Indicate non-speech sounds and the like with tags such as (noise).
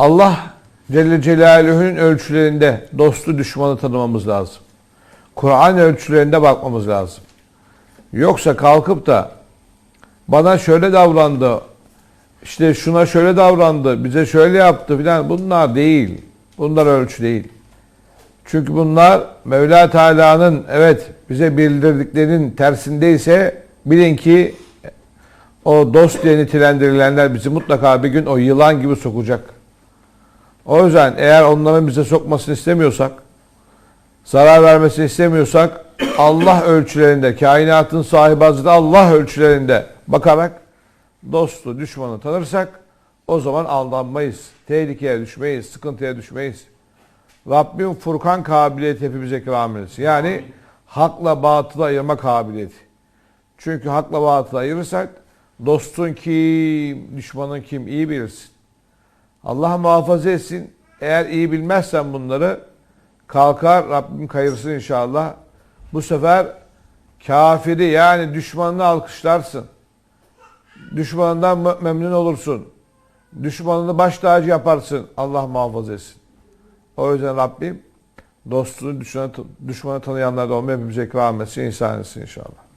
Allah Celle Celaluhu'nun ölçülerinde dostu düşmanı tanımamız lazım. Kur'an ölçülerinde bakmamız lazım. Yoksa kalkıp da bana şöyle davrandı, işte şuna şöyle davrandı, bize şöyle yaptı filan bunlar değil. Bunlar ölçü değil. Çünkü bunlar Mevla Teala'nın evet bize bildirdiklerinin tersindeyse bilin ki o dost diye nitelendirilenler bizi mutlaka bir gün o yılan gibi sokacak. O yüzden eğer onların bize sokmasını istemiyorsak, zarar vermesini istemiyorsak (clears throat) Allah ölçülerinde, kainatın sahibi Hazreti Allah ölçülerinde bakarak dostu, düşmanı tanırsak o zaman aldanmayız, tehlikeye düşmeyiz, sıkıntıya düşmeyiz. Rabbim Furkan kabiliyeti hepimize ikram etsin. Yani hakla batılı ayırma kabiliyeti. Çünkü hakla batılı ayırırsak dostun kim, düşmanın kim iyi bilirsin. Allah muhafaza etsin. Eğer iyi bilmezsen bunları kalkar Rabbim kayırsın inşallah. Bu sefer kafiri yani düşmanını alkışlarsın. Düşmanından memnun olursun. Düşmanını baş tacı yaparsın. Allah muhafaza etsin. O yüzden Rabbim dostluğu düşmanı, düşmanı tanıyanlar da olmayı hepimize ikram etsin, ihsan etsin inşallah.